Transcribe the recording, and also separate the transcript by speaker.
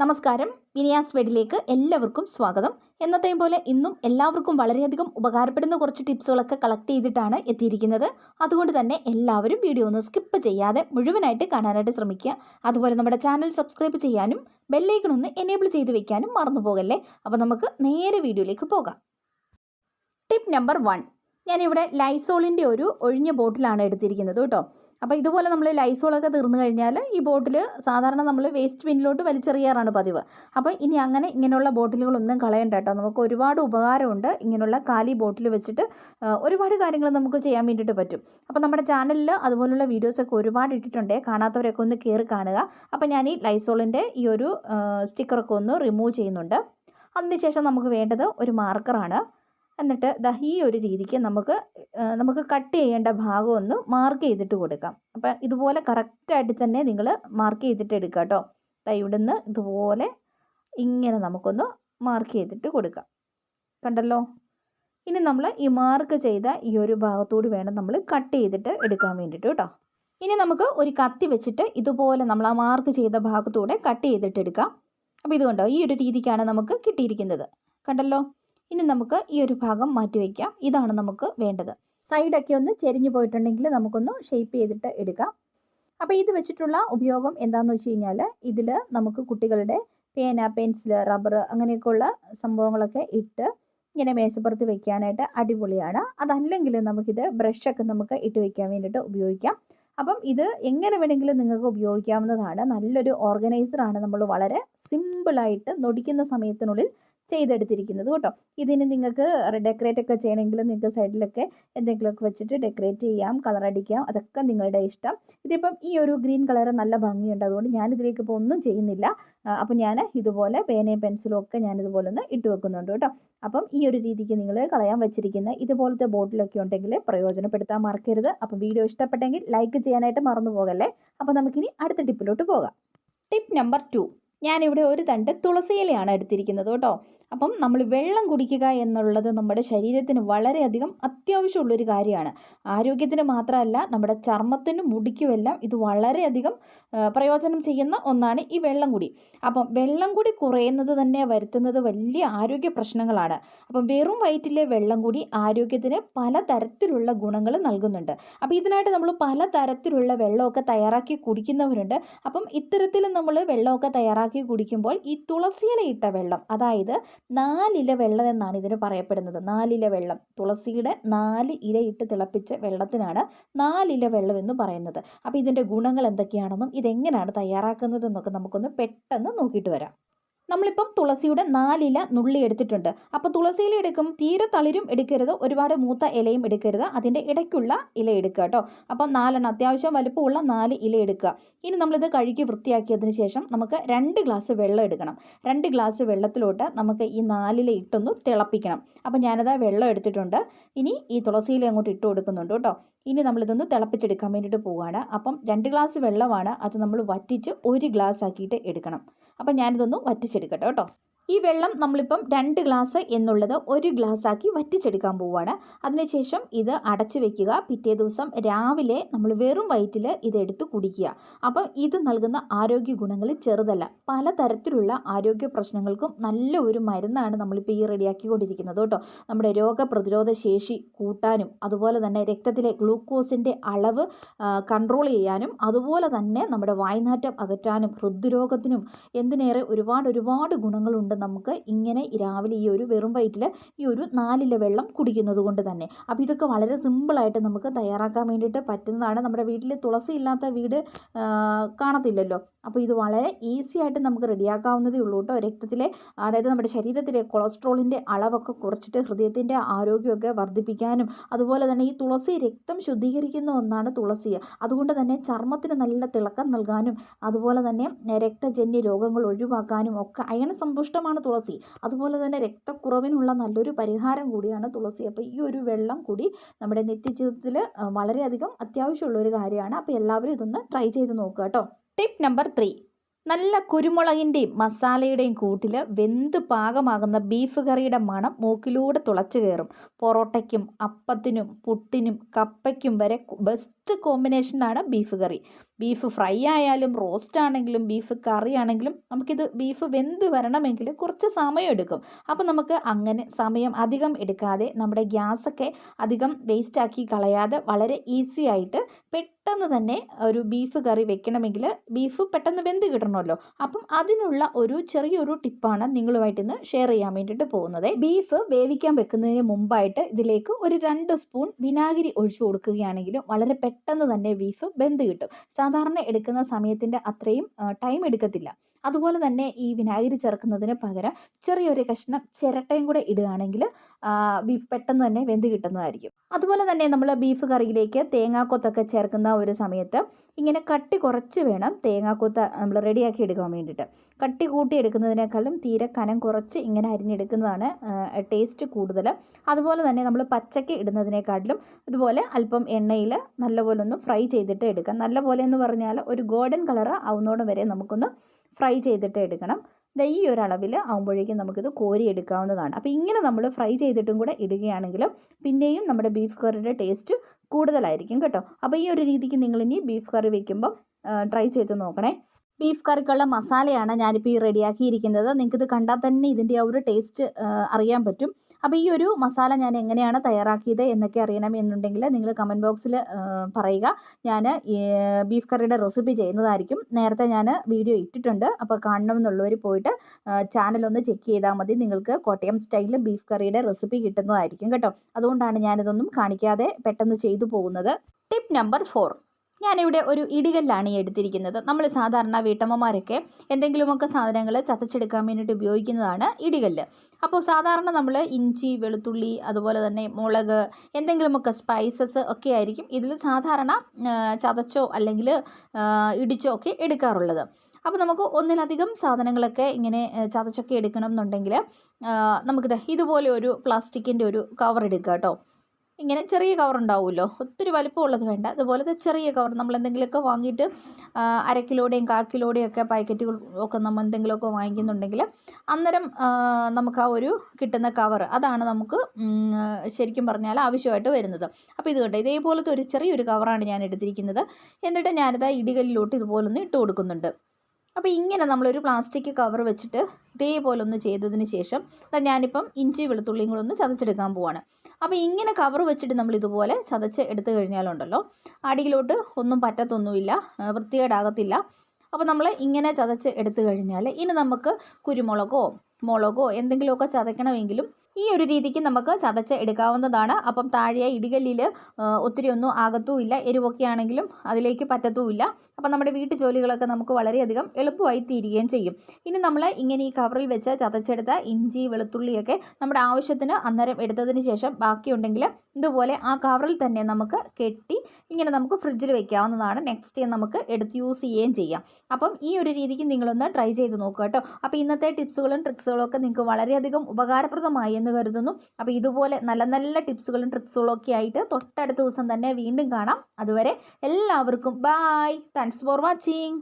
Speaker 1: നമസ്കാരം. വിനിയാസ് വെഡിലേക്ക് എല്ലാവർക്കും സ്വാഗതം. എന്നത്തെയും പോലെ ഇന്നും എല്ലാവർക്കും വളരെയധികം ഉപകാരപ്പെടുന്ന കുറച്ച് ടിപ്സുകളൊക്കെ കളക്ട് ചെയ്തിട്ടാണ് എത്തിയിരിക്കുന്നത്. അതുകൊണ്ട് തന്നെ എല്ലാവരും വീഡിയോ ഒന്ന് സ്കിപ്പ് ചെയ്യാതെ മുഴുവനായിട്ട് കാണാനായിട്ട് ശ്രമിക്കുക. അതുപോലെ നമ്മുടെ ചാനൽ സബ്സ്ക്രൈബ് ചെയ്യാനും ബെല്ലൈക്കൺ ഒന്ന് എനേബിൾ ചെയ്ത് വെക്കാനും മറന്നു പോകല്ലേ? അപ്പോൾ നമുക്ക് നേരെ വീഡിയോയിലേക്ക് പോകാം. ടിപ്പ് നമ്പർ വൺ ഞാനിവിടെ ലൈസോളിന്റെ ഒരു ഒഴിഞ്ഞ ബോട്ടിലാണ് എടുത്തിരിക്കുന്നത് കേട്ടോ. അപ്പോൾ ഇതുപോലെ നമ്മൾ ലൈസോളൊക്കെ തീർന്നു കഴിഞ്ഞാൽ ഈ ബോട്ടിൽ സാധാരണ നമ്മൾ വേസ്റ്റ് ബിന്നിലോട്ട് വലിച്ചെറിയാറാണ് പതിവ്. അപ്പോൾ ഇനി അങ്ങനെ ഇങ്ങനെയുള്ള ബോട്ടിലുകളൊന്നും കളയണ്ട കേട്ടോ. നമുക്ക് ഒരുപാട് ഉപകാരമുണ്ട് ഇങ്ങനെയുള്ള കാലി ബോട്ടിൽ വെച്ചിട്ട് ഒരുപാട് കാര്യങ്ങൾ നമുക്ക് ചെയ്യാൻ വേണ്ടിയിട്ട് പറ്റും. അപ്പോൾ നമ്മുടെ ചാനലിൽ അതുപോലുള്ള വീഡിയോസൊക്കെ ഒരുപാട് ഇട്ടിട്ടുണ്ട്. കാണാത്തവരൊക്കെ ഒന്ന് കയറി കാണുക. അപ്പോൾ ഞാൻ ഈ ലൈസോളിന്റെ ഈ ഒരു സ്റ്റിക്കറൊക്കെ ഒന്ന് റിമൂവ് ചെയ്യുന്നുണ്ട്. അതിനുശേഷം നമുക്ക് വേണ്ടത് ഒരു മാർക്കറാണ്. എന്നിട്ട് ദാ ഈ ഒരു രീതിക്ക് നമുക്ക് നമുക്ക് കട്ട് ചെയ്യേണ്ട ഭാഗം ഒന്ന് മാർക്ക് ചെയ്തിട്ട് കൊടുക്കാം. അപ്പം ഇതുപോലെ കറക്റ്റായിട്ട് തന്നെ നിങ്ങൾ മാർക്ക് ചെയ്തിട്ട് എടുക്കുക കേട്ടോ ദാ ഇവിടുന്ന് ഇതുപോലെ ഇങ്ങനെ നമുക്കൊന്ന് മാർക്ക് ചെയ്തിട്ട് കൊടുക്കാം. കണ്ടല്ലോ? ഇനി നമ്മൾ ഈ മാർക്ക് ചെയ്ത ഈ ഒരു ഭാഗത്തോട് വേണം നമ്മൾ കട്ട് ചെയ്തിട്ട് എടുക്കാൻ വേണ്ടിയിട്ട് കേട്ടോ ഇനി നമുക്ക് ഒരു കത്തി വെച്ചിട്ട് ഇതുപോലെ നമ്മൾ ആ മാർക്ക് ചെയ്ത ഭാഗത്തൂടെ കട്ട് ചെയ്തിട്ട് എടുക്കാം. അപ്പോൾ ഇതുകൊണ്ടോ ഈ ഒരു രീതിക്കാണ് നമുക്ക് കിട്ടിയിരിക്കുന്നത്. കണ്ടല്ലോ? ഇനി നമുക്ക് ഈ ഒരു ഭാഗം മാറ്റി വയ്ക്കാം. ഇതാണ് നമുക്ക് വേണ്ടത്. സൈഡൊക്കെ ഒന്ന് ചെരിഞ്ഞു പോയിട്ടുണ്ടെങ്കിൽ നമുക്കൊന്ന് ഷേപ്പ് ചെയ്തിട്ട് എടുക്കാം. അപ്പോൾ ഇത് വെച്ചിട്ടുള്ള ഉപയോഗം എന്താണെന്ന് വെച്ച് കഴിഞ്ഞാൽ ഇതിൽ നമുക്ക് കുട്ടികളുടെ പേന പെൻസിൽ റബ്ബർ അങ്ങനെയൊക്കെയുള്ള സംഭവങ്ങളൊക്കെ ഇട്ട് ഇങ്ങനെ മേശപ്പുറത്ത് വെക്കാനായിട്ട് അടിപൊളിയാണ്. അതല്ലെങ്കിൽ നമുക്കിത് ബ്രഷൊക്കെ നമുക്ക് ഇട്ട് വെക്കാൻ വേണ്ടിയിട്ട് ഉപയോഗിക്കാം. അപ്പം ഇത് എങ്ങനെ വേണമെങ്കിലും നിങ്ങൾക്ക് ഉപയോഗിക്കാവുന്നതാണ്. നല്ലൊരു ഓർഗനൈസറാണ് നമ്മൾ വളരെ സിമ്പിളായിട്ട് നൊടിക്കുന്ന സമയത്തിനുള്ളിൽ ചെയ്തെടുത്തിരിക്കുന്നത് കേട്ടോ. ഇതിന് നിങ്ങൾക്ക് ഡെക്കറേറ്റ് ഒക്കെ ചെയ്യണമെങ്കിൽ നിങ്ങൾക്ക് സൈഡിലൊക്കെ എന്തെങ്കിലുമൊക്കെ വെച്ചിട്ട് ഡെക്കറേറ്റ് ചെയ്യാം കളർ അടിക്കാം അതൊക്കെ നിങ്ങളുടെ ഇഷ്ടം. ഇതിപ്പം ഈ ഒരു ഗ്രീൻ കളർ നല്ല ഭംഗിയുണ്ട്. അതുകൊണ്ട് ഞാനിതിലേക്ക് ഇപ്പോൾ ഒന്നും ചെയ്യുന്നില്ല. അപ്പം ഞാൻ ഇതുപോലെ പേനയും പെൻസിലും ഒക്കെ ഞാൻ ഇതുപോലെ ഒന്ന് ഇട്ട് വെക്കുന്നുണ്ട് കേട്ടോ. അപ്പം ഈ ഒരു രീതിക്ക് നിങ്ങൾ കളയാൻ വെച്ചിരിക്കുന്ന ഇതുപോലത്തെ ബോട്ടിലൊക്കെ ഉണ്ടെങ്കിൽ പ്രയോജനപ്പെടുത്താൻ മറക്കരുത്. അപ്പം വീഡിയോ ഇഷ്ടപ്പെട്ടെങ്കിൽ ലൈക്ക് ചെയ്യാനായിട്ട് മറന്നു പോകല്ലേ? അപ്പോൾ നമുക്കിനി അടുത്ത ടിപ്പിലോട്ട് പോകാം. ടിപ്പ് നമ്പർ ടു ഞാനിവിടെ ഒരു തണ്ട് തുളസിയിലയാണ് എടുത്തിരിക്കുന്നത് കേട്ടോ. അപ്പം നമ്മൾ വെള്ളം കുടിക്കുക എന്നുള്ളത് നമ്മുടെ ശരീരത്തിന് വളരെയധികം അത്യാവശ്യമുള്ളൊരു കാര്യമാണ്. ആരോഗ്യത്തിന് മാത്രമല്ല നമ്മുടെ ചർമ്മത്തിനും മുടിക്കുമെല്ലാം ഇത് വളരെയധികം പ്രയോജനം ചെയ്യുന്ന ഒന്നാണ് ഈ വെള്ളം കുടി. അപ്പം വെള്ളം കുടി കുറയുന്നത് തന്നെ വരുത്തുന്നത് വലിയ ആരോഗ്യ പ്രശ്നങ്ങളാണ്. അപ്പം വെറും വയറ്റിലെ വെള്ളം കുടി ആരോഗ്യത്തിന് പലതരത്തിലുള്ള ഗുണങ്ങൾ നൽകുന്നുണ്ട്. അപ്പം ഇതിനായിട്ട് നമ്മൾ പലതരത്തിലുള്ള വെള്ളമൊക്കെ തയ്യാറാക്കി കുടിക്കുന്നവരുണ്ട്. അപ്പം ഇത്തരത്തിൽ നമ്മൾ വെള്ളമൊക്കെ തയ്യാറാക്കി കുടിക്കുമ്പോൾ ഈ തുളസിയില ഇട്ട വെള്ളം അതായത് നാലില വെള്ളം എന്നാണ് ഇതിന് പറയപ്പെടുന്നത്. നാലില വെള്ളം. തുളസിയുടെ നാല് ഇലയിട്ട് തിളപ്പിച്ച വെള്ളത്തിനാണ് നാലില വെള്ളം എന്ന് പറയുന്നത്. അപ്പോൾ ഇതിന്റെ ഗുണങ്ങൾ എന്തൊക്കെയാണെന്നും ഇതെങ്ങനെയാണ് തയ്യാറാക്കുന്നതെന്നൊക്കെ നമുക്കൊന്ന് പെട്ടെന്ന് നോക്കിയിട്ട് വരാം. നമ്മളിപ്പം തുളസിയുടെ നാലില നുള്ളി എടുത്തിട്ടുണ്ട്. അപ്പോൾ തുളസിയില എടുക്കും തീരെ തളിരും എടുക്കരുത് ഒരുപാട് മൂത്ത ഇലയും എടുക്കരുത് അതിന്റെ ഇടയ്ക്കുള്ള ഇല എടുക്കുക കേട്ടോ. അപ്പോൾ നാലെണ്ണം അത്യാവശ്യം വലുപ്പമുള്ള നാല് ഇല എടുക്കുക. ഇനി നമ്മളിത് കഴുകി വൃത്തിയാക്കിയതിന് ശേഷം നമുക്ക് രണ്ട് ഗ്ലാസ് വെള്ളം എടുക്കണം. രണ്ട് ഗ്ലാസ് വെള്ളത്തിലോട്ട് നമുക്ക് ഈ നാലില ഇട്ടൊന്ന് തിളപ്പിക്കണം. അപ്പോൾ ഞാനത് വെള്ളം എടുത്തിട്ടുണ്ട്. ഇനി ഈ തുളസിയില അങ്ങോട്ട് ഇട്ട് കൊടുക്കുന്നുണ്ട് കേട്ടോ. ഇനി നമ്മളിതൊന്ന് തിളപ്പിച്ചെടുക്കാൻ വേണ്ടിയിട്ട് പോവുകയാണ് അപ്പം രണ്ട് ഗ്ലാസ് വെള്ളമാണ് അത് നമ്മൾ വറ്റിച്ച് ഒരു ഗ്ലാസ് ആക്കിയിട്ട് എടുക്കണം. അപ്പം ഞാനിതൊന്ന് വറ്റിച്ചെടുക്കട്ടെ കേട്ടോ. ഈ വെള്ളം നമ്മളിപ്പം രണ്ട് ഗ്ലാസ് എന്നുള്ളത് ഒരു ഗ്ലാസ് ആക്കി വറ്റിച്ചെടുക്കാൻ പോവുകയാണ് അതിനുശേഷം ഇത് അടച്ചു വെക്കുക. പിറ്റേ ദിവസം രാവിലെ നമ്മൾ വെറും വയറ്റിൽ ഇതെടുത്ത് കുടിക്കുക. അപ്പം ഇത് നൽകുന്ന ആരോഗ്യ ഗുണങ്ങൾ ചെറുതല്ല. പലതരത്തിലുള്ള ആരോഗ്യ പ്രശ്നങ്ങൾക്കും നല്ല ഒരു മരുന്നാണ് നമ്മളിപ്പോൾ ഈ റെഡിയാക്കിക്കൊണ്ടിരിക്കുന്നത് കേട്ടോ. നമ്മുടെ രോഗപ്രതിരോധ ശേഷി കൂട്ടാനും അതുപോലെ തന്നെ രക്തത്തിലെ ഗ്ലൂക്കോസിന്റെ അളവ് കൺട്രോൾ ചെയ്യാനും അതുപോലെ തന്നെ നമ്മുടെ വായ്നാറ്റം അകറ്റാനും ഹൃദ്രോഗത്തിനും എന്തിനേറെ ഒരുപാട് ഒരുപാട് ഗുണങ്ങളുണ്ട് നമുക്ക് ഇങ്ങനെ രാവിലെ ഈ ഒരു വെറും വയറ്റിൽ ഈ ഒരു നാലില വെള്ളം കുടിക്കുന്നത് കൊണ്ട് തന്നെ. അപ്പോൾ ഇതൊക്കെ വളരെ സിമ്പിളായിട്ട് നമുക്ക് തയ്യാറാക്കാൻ വേണ്ടിയിട്ട് പറ്റുന്നതാണ്. നമ്മുടെ വീട്ടിൽ തുളസി ഇല്ലാത്ത വീട് കാണത്തില്ലല്ലോ. അപ്പോൾ ഇത് വളരെ ഈസി ആയിട്ട് നമുക്ക് റെഡിയാക്കാവുന്നതേ ഉള്ളൂ കേട്ടോ. രക്തത്തിലെ അതായത് നമ്മുടെ ശരീരത്തിലെ കൊളസ്ട്രോളിന്റെ അളവൊക്കെ കുറച്ചിട്ട് ഹൃദയത്തിന്റെ ആരോഗ്യമൊക്കെ വർദ്ധിപ്പിക്കാനും അതുപോലെ തന്നെ ഈ തുളസി രക്തം ശുദ്ധീകരിക്കുന്ന ഒന്നാണ് തുളസി അതുകൊണ്ട് തന്നെ ചർമ്മത്തിന് നല്ല തിളക്കം നൽകാനും അതുപോലെ തന്നെ രക്തജന്യ രോഗങ്ങൾ ഒഴിവാക്കാനും ഒക്കെ അയണ തുളസി. അതുപോലെ തന്നെ രക്തക്കുറവിനുള്ള നല്ലൊരു പരിഹാരം കൂടിയാണ് തുളസി. അപ്പോൾ ഈ ഒരു വെള്ളം കൂടി നമ്മുടെ നിത്യജീവിതത്തിൽ വളരെയധികം അത്യാവശ്യമുള്ള ഒരു കാര്യമാണ്. അപ്പോൾ എല്ലാവരും ഇതൊന്ന് ട്രൈ ചെയ്ത് നോക്കുക കേട്ടോ. ടിപ്പ് നമ്പർ ത്രീ നല്ല കുരുമുളകിന്റെയും മസാലയുടെയും കൂട്ടിൽ വെന്ത് പാകമാകുന്ന ബീഫ് കറിയുടെ മണം മൂക്കിലൂടെ തുളച്ച് കയറും. പൊറോട്ടയ്ക്കും അപ്പത്തിനും പുട്ടിനും കപ്പയ്ക്കും വരെ ബെസ്റ്റ് ബെസ്റ്റ് കോമ്പിനേഷനാണ് ബീഫ് കറി ബീഫ് ഫ്രൈ ആയാലും റോസ്റ്റ് ആണെങ്കിലും ബീഫ് കറി ആണെങ്കിലും നമുക്കിത് ബീഫ് വെന്ത് വരണമെങ്കിൽ കുറച്ച് സമയം എടുക്കും. അപ്പോൾ നമുക്ക് അങ്ങനെ സമയം അധികം എടുക്കാതെ നമ്മുടെ ഗ്യാസൊക്കെ അധികം വേസ്റ്റാക്കി കളയാതെ വളരെ ഈസി ആയിട്ട് പെട്ടെന്ന് തന്നെ ഒരു ബീഫ് കറി വെക്കണമെങ്കിൽ ബീഫ് പെട്ടെന്ന് വെന്ത് കിട്ടണമല്ലോ. അപ്പം അതിനുള്ള ഒരു ചെറിയൊരു ടിപ്പാണ് നിങ്ങളുമായിട്ട് ഇന്ന് ഷെയർ ചെയ്യാൻ വേണ്ടിയിട്ട് പോകുന്നത്. ബീഫ് വേവിക്കാൻ വെക്കുന്നതിന് മുമ്പായിട്ട് ഇതിലേക്ക് ഒരു രണ്ട് സ്പൂൺ വിനാഗിരി ഒഴിച്ചു കൊടുക്കുകയാണെങ്കിൽ വളരെ പെട്ടെന്ന് തന്നെ ബീഫ് വെന്ത് കിട്ടും. സാധാരണ എടുക്കുന്ന സമയത്തിന്റെ അത്രയും ടൈം എടുക്കത്തില്ല. അതുപോലെ തന്നെ ഈ വിനാഗിരി ചേർക്കുന്നതിന് പകരം ചെറിയൊരു കഷ്ണം ചിരട്ടയും കൂടെ ഇടുകയാണെങ്കിൽ ബീഫ് പെട്ടെന്ന് തന്നെ വെന്ത് കിട്ടുന്നതായിരിക്കും. അതുപോലെ തന്നെ നമ്മൾ ബീഫ് കറിയിലേക്ക് തേങ്ങാക്കൊത്തൊക്കെ ചേർക്കുന്ന ഒരു സമയത്ത് ഇങ്ങനെ കട്ടി കുറച്ച് വേണം തേങ്ങാക്കൊത്ത് നമ്മൾ റെഡിയാക്കി എടുക്കാൻ വേണ്ടിയിട്ട്. കട്ടി കൂട്ടി എടുക്കുന്നതിനേക്കാളും തീരെ കനം കുറച്ച് ഇങ്ങനെ അരിഞ്ഞെടുക്കുന്നതാണ് ടേസ്റ്റ് കൂടുതൽ. അതുപോലെ തന്നെ നമ്മൾ പച്ചക്ക് ഇടുന്നതിനേക്കാട്ടിലും ഇതുപോലെ അല്പം എണ്ണയിൽ നല്ലപോലെ ഒന്ന് ഫ്രൈ ചെയ്തിട്ട് എടുക്കാം. നല്ലപോലെ എന്ന് പറഞ്ഞാൽ ഒരു ഗോൾഡൻ കളർ ആവുന്നോടം വരെ നമുക്കൊന്ന് ഫ്രൈ ചെയ്തിട്ട് എടുക്കണം. ഈ ഒരു അളവിൽ ആകുമ്പോഴേക്കും നമുക്കിത് കോരി എടുക്കാവുന്നതാണ്. അപ്പോൾ ഇങ്ങനെ നമ്മൾ ഫ്രൈ ചെയ്തിട്ടും കൂടെ ഇടുകയാണെങ്കിൽ പിന്നെയും നമ്മുടെ ബീഫ് കറിയുടെ ടേസ്റ്റ് കൂടുതലായിരിക്കും കേട്ടോ. അപ്പോൾ ഈ ഒരു രീതിക്ക് നിങ്ങൾ ഇനി ബീഫ് കറി വയ്ക്കുമ്പോൾ ട്രൈ ചെയ്ത് നോക്കണേ. ബീഫ് കറിക്കുള്ള മസാലയാണ് ഞാനിപ്പോൾ ഈ റെഡിയാക്കിയിരിക്കുന്നത്. നിങ്ങൾക്കിത് കണ്ടാൽ തന്നെ ഇതിന്റെ ആ ഒരു ടേസ്റ്റ് അറിയാൻ പറ്റും. അപ്പോൾ ഈ ഒരു മസാല ഞാൻ എങ്ങനെയാണ് തയ്യാറാക്കിയത് എന്നൊക്കെ അറിയണം എന്നുണ്ടെങ്കിൽ നിങ്ങൾ കമന്റ് ബോക്സിൽ പറയുക. ഞാൻ ബീഫ് കറിയുടെ റെസിപ്പി ചെയ്യുന്നതായിരിക്കും. നേരത്തെ ഞാൻ വീഡിയോ ഇട്ടിട്ടുണ്ട്. അപ്പോൾ കാണണമെന്നുള്ളവർ പോയിട്ട് ചാനലൊന്ന് ചെക്ക് ചെയ്താൽ മതി. നിങ്ങൾക്ക് കോട്ടയം സ്റ്റൈലിൽ ബീഫ് കറിയുടെ റെസിപ്പി കിട്ടുന്നതായിരിക്കും കേട്ടോ. അതുകൊണ്ടാണ് ഞാനിതൊന്നും കാണിക്കാതെ പെട്ടെന്ന് ചെയ്തു പോകുന്നത്. ടിപ്പ് നമ്പർ ഫോർ ഞാനിവിടെ ഒരു ഇടികല്ലാണ് ഈ എടുത്തിരിക്കുന്നത്. നമ്മൾ സാധാരണ വീട്ടമ്മമാരൊക്കെ എന്തെങ്കിലുമൊക്കെ സാധനങ്ങൾ ചതച്ചെടുക്കാൻ വേണ്ടിയിട്ട് ഉപയോഗിക്കുന്നതാണ് ഇടികല്ല്. അപ്പോൾ സാധാരണ നമ്മൾ ഇഞ്ചി വെളുത്തുള്ളി അതുപോലെ തന്നെ മുളക് എന്തെങ്കിലുമൊക്കെ സ്പൈസസ് ഒക്കെ ആയിരിക്കും ഇതിൽ സാധാരണ ചതച്ചോ അല്ലെങ്കിൽ ഇടിച്ചോ ഒക്കെ എടുക്കാറുള്ളത്. അപ്പോൾ നമുക്ക് ഒന്നിലധികം സാധനങ്ങളൊക്കെ ഇങ്ങനെ ചതച്ചൊക്കെ എടുക്കണം എന്നുണ്ടെങ്കിൽ നമുക്കിത് ഇതുപോലെ ഒരു പ്ലാസ്റ്റിക്കിന്റെ ഒരു കവർ എടുക്കുക കേട്ടോ. ഇങ്ങനെ ചെറിയ കവർ ഉണ്ടാവുമല്ലോ. ഒത്തിരി വലിപ്പമുള്ളത് വേണ്ട. അതുപോലത്തെ ചെറിയ കവർ നമ്മൾ എന്തെങ്കിലുമൊക്കെ വാങ്ങിയിട്ട് അര കിലോയുടെയും കാൽ കിലോയുടെയും ഒക്കെ പാക്കറ്റുകൾ ഒക്കെ നമ്മൾ എന്തെങ്കിലുമൊക്കെ വാങ്ങിക്കുന്നുണ്ടെങ്കിൽ അന്നേരം നമുക്ക് ആ ഒരു കിട്ടുന്ന കവർ അതാണ് നമുക്ക് ശരിക്കും പറഞ്ഞാൽ ആവശ്യമായിട്ട് വരുന്നത്. അപ്പോൾ ഇത് കേട്ടോ ഇതേപോലത്തെ ഒരു ചെറിയൊരു കവറാണ് ഞാൻ എടുത്തിരിക്കുന്നത്. എന്നിട്ട് ഞാനിത് ഇടികല്ലിലോട്ട് ഇതുപോലൊന്ന് ഇട്ട് കൊടുക്കുന്നുണ്ട്. അപ്പോൾ ഇങ്ങനെ നമ്മളൊരു പ്ലാസ്റ്റിക് കവർ വെച്ചിട്ട് ഇതേപോലെ ഒന്ന് ചെയ്തതിന് ശേഷം ഞാനിപ്പം ഇഞ്ചി വെളുത്തുള്ളിയും കൂടെ ഒന്ന് ചതച്ചെടുക്കാൻ പോവാണ്. അപ്പോൾ ഇങ്ങനെ കവർ വെച്ചിട്ട് നമ്മൾ ഇതുപോലെ ചതച്ച് എടുത്തു കഴിഞ്ഞാലുണ്ടല്ലോ അടിയിലോട്ട് ഒന്നും പറ്റത്തൊന്നുമില്ല വൃത്തികേടാകത്തില്ല. അപ്പോൾ നമ്മൾ ഇങ്ങനെ ചതച്ച് എടുത്തു കഴിഞ്ഞാൽ ഇനി നമുക്ക് കുരുമുളകോ മുളകോ എന്തെങ്കിലുമൊക്കെ ചതയ്ക്കണമെങ്കിലും ഈ ഒരു രീതിക്ക് നമുക്ക് ചതച്ച് എടുക്കാവുന്നതാണ്. അപ്പം താഴെ ഇടികല്ലിൽ ഒത്തിരി ഒന്നും ആകത്തുമില്ല എരിവൊക്കെ ആണെങ്കിലും അതിലേക്ക് പറ്റത്തുമില്ല അപ്പം നമ്മുടെ വീട്ടു ജോലികളൊക്കെ നമുക്ക് വളരെയധികം എളുപ്പമായി തീരുകയും ചെയ്യും. ഇനി നമ്മൾ ഇങ്ങനെ ഈ കവറിൽ വെച്ച് ചതച്ചെടുത്ത ഇഞ്ചി വെളുത്തുള്ളിയൊക്കെ നമ്മുടെ ആവശ്യത്തിന് അന്നേരം എടുത്തതിന് ശേഷം ബാക്കിയുണ്ടെങ്കിൽ ഇതുപോലെ ആ കവറിൽ തന്നെ നമുക്ക് കെട്ടി ഇങ്ങനെ നമുക്ക് ഫ്രിഡ്ജിൽ വെക്കാവുന്നതാണ്. നെക്സ്റ്റ് നമുക്ക് എടുത്ത് യൂസ് ചെയ്യുകയും ചെയ്യാം. അപ്പം ഈ ഒരു രീതിക്ക് നിങ്ങളൊന്ന് ട്രൈ ചെയ്ത് നോക്കുക കേട്ടോ. അപ്പം ഇന്നത്തെ ടിപ്സുകളും ട്രിക്സുകളും ഒക്കെ നിങ്ങൾക്ക് വളരെയധികം ഉപകാരപ്രദമായി എന്ന് കരുതുന്നു. അപ്പോൾ ഇതുപോലെ നല്ല നല്ല ടിപ്സുകളും ട്രിപ്സുകളും ഒക്കെ ആയിട്ട് തൊട്ടടുത്ത ദിവസം തന്നെ വീണ്ടും കാണാം. അതുവരെ എല്ലാവർക്കും ബായ് താങ്ക്സ് ഫോർ വാച്ചിങ്